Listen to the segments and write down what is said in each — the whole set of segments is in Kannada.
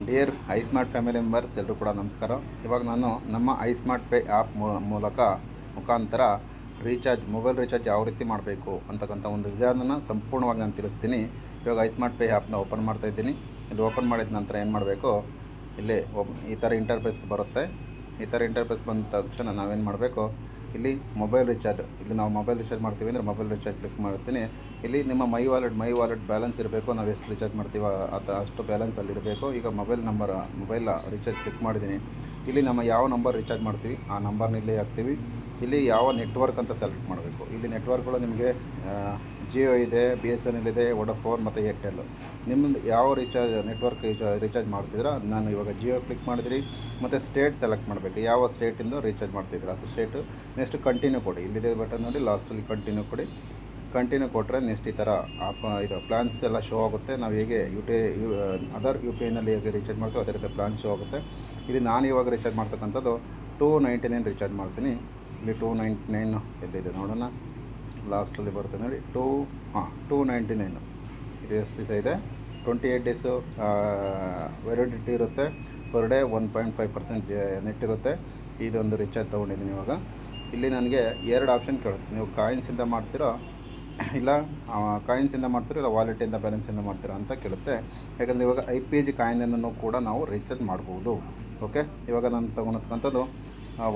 ಡಿಯರ್ ಸ್ಮಾರ್ಟ್ ಫ್ಯಾಮಿಲಿ ಮೆಂಬರ್ಸ್ ಎಲ್ಲರೂ ಕೂಡ ನಮಸ್ಕಾರ. ಇವಾಗ ನಾನು ನಮ್ಮ ಐ ಸ್ಮಾರ್ಟ್ ಪೇ ಆ್ಯಪ್ ಮೂಲಕ ಮುಖಾಂತರ ರೀಚಾರ್ಜ್ ಮೊಬೈಲ್ ರೀಚಾರ್ಜ್ ಯಾವ ರೀತಿ ಮಾಡಬೇಕು ಅಂತಕ್ಕಂಥ ಒಂದು ವಿಧಾನನ ಸಂಪೂರ್ಣವಾಗಿ ನಾನು ತಿಳಿಸ್ತೀನಿ. ಇವಾಗ ಐ ಸ್ಮಾರ್ಟ್ ಪೇ ಆ್ಯಪ್ನ ಓಪನ್ ಮಾಡ್ತಾ ಇದ್ದೀನಿ. ಇಲ್ಲಿ ಓಪನ್ ಮಾಡಿದ ನಂತರ ಏನು ಮಾಡಬೇಕು? ಇಲ್ಲಿ ಈ ಥರ ಇಂಟರ್ಫೇಸ್ ಬರುತ್ತೆ. ಈ ಥರ ಇಂಟರ್ಫೇಸ್ ಬಂದ ತಕ್ಷಣ ನಾವೇನು ಮಾಡಬೇಕು? ಇಲ್ಲಿ ಮೊಬೈಲ್ ರಿಚಾರ್ಜ್, ಇಲ್ಲಿ ನಾವು ಮೊಬೈಲ್ ರಿಚಾರ್ಜ್ ಮಾಡ್ತೀವಿ ಅಂದರೆ ಮೊಬೈಲ್ ರಿಚಾರ್ಜ್ ಕ್ಲಿಕ್ ಮಾಡ್ತೀನಿ ಇಲ್ಲಿ ನಿಮ್ಮ my wallet my wallet balance ಇರಬೇಕು, ನಾವು ಎಷ್ಟು ರಿಚಾರ್ಜ್ ಮಾಡ್ತೀವೋ ಅಥವಾ ಅಷ್ಟು ಬ್ಯಾಲೆನ್ಸ್ ಇರಬೇಕು. ಈಗ mobile number, mobile recharge click ಮಾಡಿದ್ದೀನಿ. ಇಲ್ಲಿ ನಮ್ಮ ಯಾವ ನಂಬರ್ ರಿಚಾರ್ಜ್ ಮಾಡ್ತೀವಿ, ಆ ನಂಬರ್ನ ಇಲ್ಲಿ ಹಾಕ್ತೀವಿ. ಇಲ್ಲಿ ಯಾವ ನೆಟ್ವರ್ಕ್ ಅಂತ ಸೆಲೆಕ್ಟ್ ಮಾಡಬೇಕು. ಇಲ್ಲಿ ನೆಟ್ವರ್ಕ್ಗಳು ನಿಮಗೆ ಜಿಯೋ ಇದೆ ಬಿ ಎಸ್ ಎನ್ ಎಲ್ ಇದೆ ವೊಡಫೋನ್ ಮತ್ತು ಏರ್ಟೆಲ್ ನಿಮ್ಮದು ಯಾವ ರೀಚಾರ್ಜ್ ನೆಟ್ವರ್ಕ್ ರೀಚಾರ್ಜ್ ಮಾಡ್ತಿದ್ದೀರಾ? ನಾನು ಇವಾಗ ಜಿಯೋ ಕ್ಲಿಕ್ ಮಾಡಿದ್ರಿ. ಮತ್ತು ಸ್ಟೇಟ್ ಸೆಲೆಕ್ಟ್ ಮಾಡಬೇಕು. ಯಾವ ಸ್ಟೇಟಿಂದ ರೀಚಾರ್ಜ್ ಮಾಡ್ತಿದ್ದೀರಾ? ಅದು ಸ್ಟೇಟು ನೆಕ್ಸ್ಟ್ ಕಂಟಿನ್ಯೂ ಕೊಡಿ. ಇಲ್ಲಿದೆ ಬಟನ್ ನೋಡಿ ಲಾಸ್ಟಲ್ಲಿ ಕಂಟಿನ್ಯೂ ಕೊಡಿ. ಕಂಟಿನ್ಯೂ ಕೊಟ್ಟರೆ ನೆಕ್ಸ್ಟ್ ಈ ಥರ ಆಪ್, ಇದು ಪ್ಲ್ಯಾನ್ಸ್ ಎಲ್ಲ ಶೋ ಆಗುತ್ತೆ. ನಾವು ಹೇಗೆ U T U other U P ಐನಲ್ಲಿ ಹೇಗೆ ರೀಚಾರ್ಜ್ ಮಾಡ್ತೀವಿ ಅದೇ ರೀತಿ ಪ್ಲ್ಯಾನ್ ಶೋ ಆಗುತ್ತೆ. ಇಲ್ಲಿ ನಾನು ಇವಾಗ ರೀಚಾರ್ಜ್ ಮಾಡ್ತಕ್ಕಂಥದ್ದು ಟೂ ನೈಂಟಿ ನೈನ್ ರೀಚಾರ್ಜ್ ಮಾಡ್ತೀನಿ. ಇಲ್ಲಿ ಟೂ ನೈಂಟಿ ನೈನ್ ಎಲ್ಲಿದೆ ನೋಡೋಣ. ಲಾಸ್ಟಲ್ಲಿ ಬರುತ್ತೆ ನೋಡಿ, ಟೂ, ಹಾಂ, ಟೂ ನೈಂಟಿ ನೈನು. ಇದು ಎಷ್ಟು ದಿವಸ ಇದೆ. ಟ್ವೆಂಟಿ ಏಯ್ಟ್ ಡೇಸು ವ್ಯಾಲಿಡಿಟಿ ಇರುತ್ತೆ. Per day one point five percent net ಇರುತ್ತೆ. ಇದೊಂದು ರಿಚಾರ್ಜ್ ತೊಗೊಂಡಿದ್ದೀನಿ ಇವಾಗ. ಇಲ್ಲಿ ನನಗೆ ಎರಡು ಆಪ್ಷನ್ ಕೇಳುತ್ತೆ. ನೀವು ಕಾಯಿನ್ಸಿಂದ ಮಾಡ್ತೀರೋ, ಇಲ್ಲ ಕಾಯಿನ್ಸಿಂದ ಮಾಡ್ತೀರೋ, ಇಲ್ಲ ವಾಲೆಟಿಂದ ಬ್ಯಾಲೆನ್ಸಿಂದ ಮಾಡ್ತೀರಾ ಅಂತ ಕೇಳುತ್ತೆ. ಯಾಕಂದರೆ ಇವಾಗ ಐ ಪಿ ಜಿ ಕಾಯಿನನ್ನು ಕೂಡ ನಾವು ರಿಚಾರ್ಜ್ ಮಾಡ್ಬೋದು. ಓಕೆ ಇವಾಗ ನಾನು ತೊಗೊಂಡಕ್ಕಂಥದ್ದು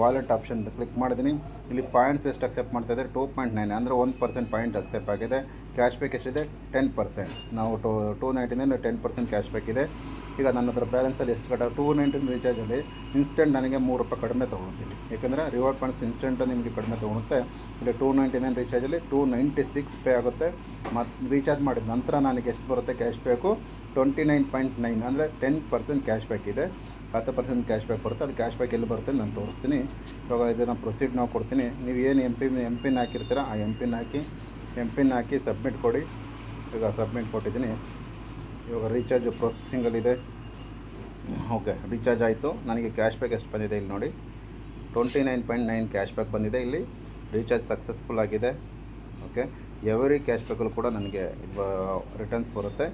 ವಾಲೆಟ್ ಆಪ್ಷನ್ ಕ್ಲಿಕ್ ಮಾಡಿದ್ದೀನಿ. ಇಲ್ಲಿ ಪಾಯಿಂಟ್ಸ್ ಎಷ್ಟು ಅಕ್ಸೆಪ್ಟ್ ಮಾಡ್ತಾ ಇದೆ? ಟೂ ಪಾಯಿಂಟ್ ನೈನ್ ಅಂದರೆ ಒಂದು ಪರ್ಸೆಂಟ್ ಪಾಯಿಂಟ್ ಅಕ್ಸೆಪ್ಟ್ ಆಗಿದೆ. ಕ್ಯಾಶ್ ಬ್ಯಾಕ್ ಎಷ್ಟಿದೆ? ಟೆನ್ ಪರ್ಸೆಂಟ್ ನಾವು ಟೂ ಟೂ ನೈಂಟಿನಿಂದ ಟೆನ್ ಪರ್ಸೆಂಟ್ ಕ್ಯಾಶ್ ಬ್ಯಾಕ್ ಇದೆ. ಈಗ ನನ್ನ ಹತ್ರ ಬ್ಯಾಲೆನ್ಸಲ್ಲಿ ಎಷ್ಟು ಕಟ್ಟ ಟೂ ನೈಂಟಿನ ರೀಚಾರ್ಜಲ್ಲಿ ಇನ್ಸ್ಟೆಂಟ್ ನನಗೆ ಮೂರು ರೂಪಾಯಿ ಕಡಿಮೆ ತೊಗೊಳ್ತೀನಿ. ಏಕೆಂದರೆ ರಿವಾರ್ಡ್ ಪಾಯಿಂಟ್ಸ್ ಇನ್ಸ್ಟೆಂಟ್ ನಿಮಗೆ ಕಡಿಮೆ ತೊಗೊಳುತ್ತೆ. ಇಲ್ಲಿ ಟೂ ನೈಂಟಿ ನೈನ್ ರೀಚಾರ್ಜಲ್ಲಿ ಟೂ ನೈಂಟಿ ಸಿಕ್ಸ್ ಪೇ ಆಗುತ್ತೆ. ಮತ್ತು ರೀಚಾರ್ಜ್ ಮಾಡಿದ ನಂತರ ನನಗೆ ಎಷ್ಟು ಬರುತ್ತೆ cash back twenty nine point nine ಅಂದರೆ ಟೆನ್ ಪರ್ಸೆಂಟ್ ಕ್ಯಾಶ್ ಬ್ಯಾಕ್ ಇದೆ. ಹತ್ತು ಪರ್ಸೆಂಟ್ ಕ್ಯಾಶ್ ಬ್ಯಾಕ್ ಬರುತ್ತೆ. ಅದು ಕ್ಯಾಶ್ ಬ್ಯಾಕ್ ಎಲ್ಲಿ ಬರುತ್ತೆ ನಾನು ತೋರಿಸ್ತೀನಿ. ಇವಾಗ ಇದನ್ನು ಪ್ರೊಸೀಡ್ ನಾವು ಕೊಡ್ತೀನಿ. ನೀವು ಏನು ಎಂ ಪಿನ್ ಎಂ ಪಿನ್ ಹಾಕಿರ್ತೀರ, ಆ ಎಂ ಪಿನ್ ಹಾಕಿ ಎಂ ಪಿನ್ ಹಾಕಿ ಸಬ್ಮಿಟ್ ಕೊಡಿ. ಈಗ ಸಬ್ಮಿಟ್ ಕೊಟ್ಟಿದ್ದೀನಿ. ಇವಾಗ ರೀಚಾರ್ಜ್ ಪ್ರೊಸೆಸಿಂಗಲ್ಲಿದೆ ಓಕೆ ರೀಚಾರ್ಜ್ ಆಯಿತು. ನನಗೆ ಕ್ಯಾಶ್ ಬ್ಯಾಕ್ ಎಷ್ಟು ಬಂದಿದೆ ಇಲ್ಲಿ ನೋಡಿ. Twenty nine point nine cash back ಬಂದಿದೆ ಇಲ್ಲಿ. ರೀಚಾರ್ಜ್ ಸಕ್ಸಸ್ಫುಲ್ ಆಗಿದೆ. ಓಕೆ ಎವ್ರಿ ಕ್ಯಾಶ್ ಬ್ಯಾಕಲ್ಲೂ ಕೂಡ ನನಗೆ ರಿಟರ್ನ್ಸ್ ಬರುತ್ತೆ.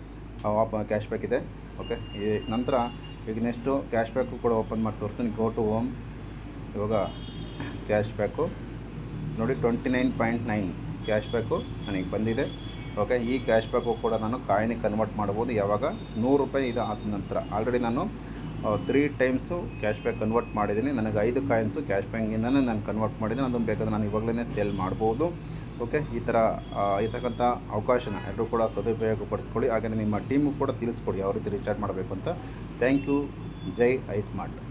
ಕ್ಯಾಶ್ ಬ್ಯಾಕ್ ಇದೆ. ಓಕೆ ಈ ನಂತರ ಈಗ ನೆಕ್ಸ್ಟು ಕ್ಯಾಶ್ ಬ್ಯಾಕು ಕೂಡ ಓಪನ್ ಮಾಡಿ ತೋರಿಸ್ತೀನಿ. ಗೋ ಟು ಹೋಮ್ ಇವಾಗ ಕ್ಯಾಶ್ ಬ್ಯಾಕು ನೋಡಿ twenty nine point nine cash back ನನಗೆ ಬಂದಿದೆ. ಓಕೆ ಈ ಕ್ಯಾಶ್ ಬ್ಯಾಕು ಕೂಡ ನಾನು ಕಾಯಿನಿಗೆ ಕನ್ವರ್ಟ್ ಮಾಡ್ಬೋದು ಯಾವಾಗ? ನೂರು ರೂಪಾಯಿ ಇದು ಆದ ನಂತರ. ಆಲ್ರೆಡಿ ನಾನು three times cash back convert ಮಾಡಿದ್ದೀನಿ. ನನಗೆ ಐದು ಕಾಯಿನ್ಸು ಕ್ಯಾಶ್ ಬ್ಯಾಕಿಂದನೇ ನಾನು ಕನ್ವರ್ಟ್ ಮಾಡಿದ್ದೀನಿ. ಅದನ್ನು ಬೇಕಾದ್ರೆ ನಾನು ಇವಾಗಲೇ ಸೇಲ್ ಮಾಡ್ಬೋದು ಓಕೆ ಈ ಥರ ಇರ್ತಕ್ಕಂಥ ಅವಕಾಶನ ಎಲ್ಲರೂ ಕೂಡ ಸದುಪಯೋಗ ಪಡಿಸ್ಕೊಳ್ಳಿ ಹಾಗೆಯೇ ನಿಮ್ಮ ಟೀಮು ಕೂಡ ತಿಳಿಸ್ಕೊಡಿ. ಯಾವ ರೀತಿ ರೀಚಾರ್ಜ್ ಮಾಡಬೇಕು ಅಂತ. Thank you Jai I smart.